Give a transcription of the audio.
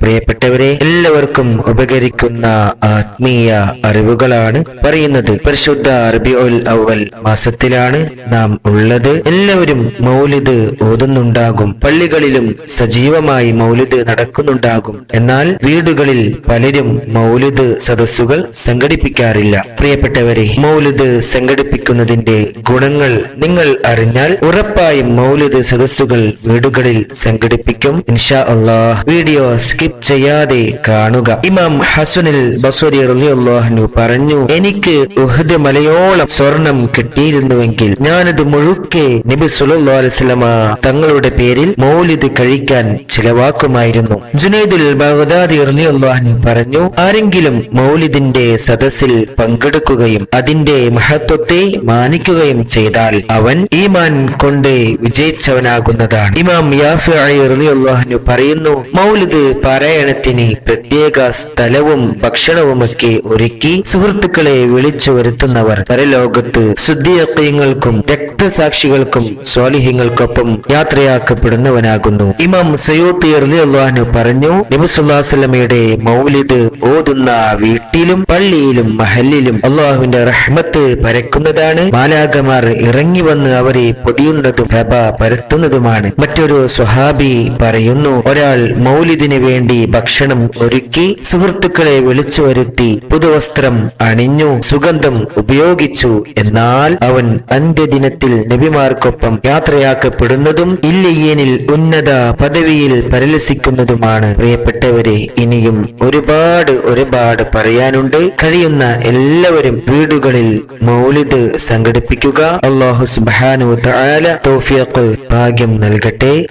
പ്രിയപ്പെട്ടവരെ എല്ലാവർക്കും ഉപകരിക്കുന്ന ആത്മീയ അറിവുകളാണ് പറയുന്നത്. പരിശുദ്ധ അറബി ഉൽ അവൽ മാസത്തിലാണ് നാം ഉള്ളത്. എല്ലാവരും മൗലിദ് ഓതുന്നുണ്ടാകും. പള്ളികളിലും സജീവമായി മൗലിദ് നടക്കുന്നുണ്ടാകും. എന്നാൽ വീടുകളിൽ പലരും മൗലിദ് സദസ്സുകൾ സംഘടിപ്പിക്കാറില്ല. പ്രിയപ്പെട്ടവരെ മൗലിദ് സംഘടിപ്പിക്കുന്നതിന്റെ ഗുണങ്ങൾ നിങ്ങൾ അറിഞ്ഞാൽ ഉറപ്പായും മൗലിദ് സദസ്സുകൾ വീടുകളിൽ സംഘടിപ്പിക്കും. ഇൻഷാ അള്ളാഹ് വീഡിയോ സ്കിപ്പ് ചെയ്യാതെ കാണുക. ഇമാം ഹസുനിൽ ബസുരി റളിയല്ലാഹു പറഞ്ഞു എനിക്ക് ഉഹദ് മലയോളം സ്വർണം കിട്ടിയിരുന്നുവെങ്കിൽ ഞാനത് മുഴുക്കെ നബി സുലല്ലാ അലൈഹി തങ്ങളുടെ പേരിൽ മൗലിദ് കഴിക്കാൻ ചിലവാക്കുമായിരുന്നു. ജുനൈദുൽ ബഗ്ദാദി റളിയല്ലാഹു പറഞ്ഞു ആരെങ്കിലും മൗലിദിന്റെ സദസ്സിൽ പങ്കെടുക്കുകയും അതിന്റെ മഹത്വത്തെ മാനിക്കുകയും ചെയ്താൽ അവൻ ഈമാൻ കൊണ്ട് വിജയിച്ചവനാകുന്നതാണ്. ഇമാം റളിയല്ലാഹു പറയുന്നു മൗലിദ് പാരായണത്തിന് പ്രത്യേക സ്ഥലവും ഭക്ഷണവുമൊക്കെ ഒരുക്കി സുഹൃത്തുക്കളെ വിളിച്ചു വരുത്തുന്നവർ പരലോകത്ത് ശുദ്ധിയക്കയങ്ങൾക്കും രക്തസാക്ഷികൾക്കും സ്വാലിഹ്യങ്ങൾക്കൊപ്പം യാത്രയാക്കപ്പെടുന്നവനാകുന്നു. ഇമാം സയ്യൂത്തി അള്ളാഹ്നു പറഞ്ഞു നബിസുല്ലാസ്ലമയുടെ മൗലിദ് ഓതുന്ന വീട്ടിലും പള്ളിയിലും മഹല്ലിലും അള്ളാഹുവിന്റെ റഹ്മത്ത് പരക്കുന്നതാണ്. മാലാകമാർ ഇറങ്ങി വന്ന് അവരെ പൊതിയുന്നതും പ്രഭ പരത്തുന്നതുമാണ്. മറ്റൊരു സ്വഹാബി പറയുന്നു ഒരാൾ മൗലിദിന് വേണ്ടി ഭക്ഷണം ഒരുക്കി സുഹൃത്തുക്കളെ വിളിച്ചു വരുത്തി പുതുവസ്ത്രം അണിഞ്ഞു സുഗന്ധം ഉപയോഗിച്ചു. എന്നാൽ അവൻ അന്ത്യദിനത്തിൽ നബിമാർക്കൊപ്പം യാത്രയാക്കപ്പെടുന്നതും ഇല്ലയ്യനിൽ ഉന്നത പദവിയിൽ പരലസിക്കുന്നതുമാണ്. പ്രിയപ്പെട്ടവരെ ഇനിയും ഒരുപാട് ഒരുപാട് പറയാനുണ്ട്. കഴിയുന്ന എല്ലാവരും വീടുകളിൽ മൗലിദ് സംഘടിപ്പിക്കുക. അള്ളാഹു സുബാനു ഭാഗ്യം നൽകട്ടെ.